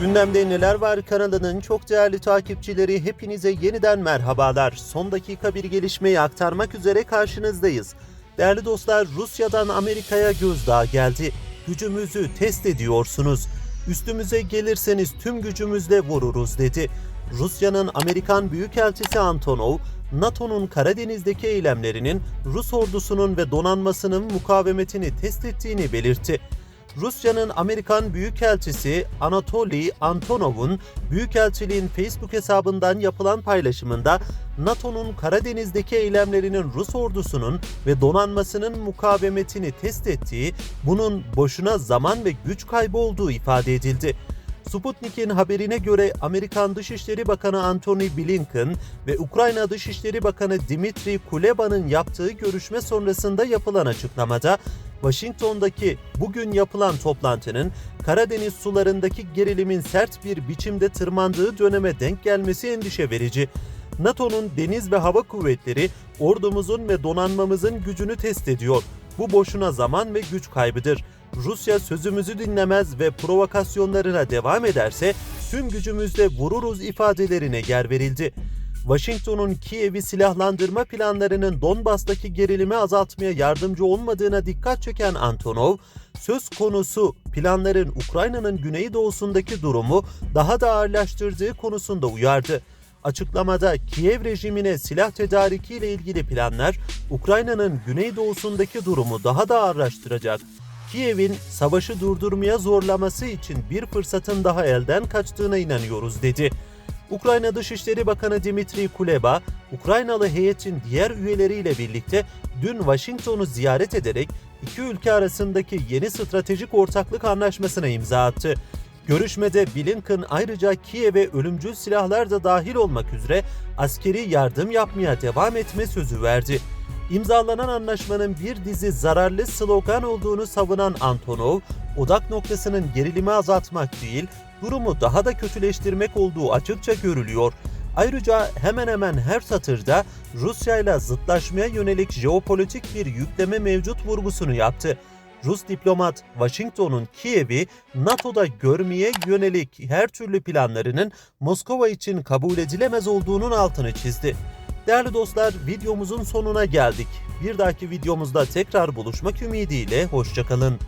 Gündemde Neler Var kanalının çok değerli takipçileri hepinize yeniden merhabalar. Son dakika bir gelişmeyi aktarmak üzere karşınızdayız. Değerli dostlar Rusya'dan Amerika'ya gözdağı geldi. Gücümüzü test ediyorsunuz. Üstümüze gelirseniz tüm gücümüzle vururuz dedi. Rusya'nın Amerikan Büyükelçisi Antonov, NATO'nun Karadeniz'deki eylemlerinin Rus ordusunun ve donanmasının mukavemetini test ettiğini belirtti. Rusya'nın Amerikan Büyükelçisi Anatoly Antonov'un Büyükelçiliğin Facebook hesabından yapılan paylaşımında NATO'nun Karadeniz'deki eylemlerinin Rus ordusunun ve donanmasının mukavemetini test ettiği, bunun boşuna zaman ve güç kaybı olduğu ifade edildi. Sputnik'in haberine göre Amerikan Dışişleri Bakanı Antony Blinken ve Ukrayna Dışişleri Bakanı Dmitry Kuleba'nın yaptığı görüşme sonrasında yapılan açıklamada Washington'daki bugün yapılan toplantının Karadeniz sularındaki gerilimin sert bir biçimde tırmandığı döneme denk gelmesi endişe verici. NATO'nun deniz ve hava kuvvetleri ordumuzun ve donanmamızın gücünü test ediyor. Bu boşuna zaman ve güç kaybıdır. Rusya sözümüzü dinlemez ve provokasyonlarına devam ederse tüm gücümüzle vururuz ifadelerine yer verildi. Washington'un Kiev'i silahlandırma planlarının Donbas'taki gerilimi azaltmaya yardımcı olmadığına dikkat çeken Antonov, söz konusu planların Ukrayna'nın güneydoğusundaki durumu daha da ağırlaştırdığı konusunda uyardı. Açıklamada Kiev rejimine silah tedariki ile ilgili planlar Ukrayna'nın güneydoğusundaki durumu daha da ağırlaştıracak. Kiev'in savaşı durdurmaya zorlaması için bir fırsatın daha elden kaçtığına inanıyoruz dedi. Ukrayna Dışişleri Bakanı Dimitri Kuleba, Ukraynalı heyetin diğer üyeleriyle birlikte dün Washington'u ziyaret ederek iki ülke arasındaki yeni stratejik ortaklık anlaşmasına imza attı. Görüşmede Blinken ayrıca Kiev'e ölümcül silahlar da dahil olmak üzere askeri yardım yapmaya devam etme sözü verdi. İmzalanan anlaşmanın bir dizi zararlı slogan olduğunu savunan Antonov, odak noktasının gerilimi azaltmak değil, durumu daha da kötüleştirmek olduğu açıkça görülüyor. Ayrıca hemen hemen her satırda Rusya ile zıtlaşmaya yönelik jeopolitik bir yükleme mevcut vurgusunu yaptı. Rus diplomat Washington'un Kiev'i NATO'da görmeye yönelik her türlü planlarının Moskova için kabul edilemez olduğunun altını çizdi. Değerli dostlar videomuzun sonuna geldik. Bir dahaki videomuzda tekrar buluşmak ümidiyle hoşçakalın.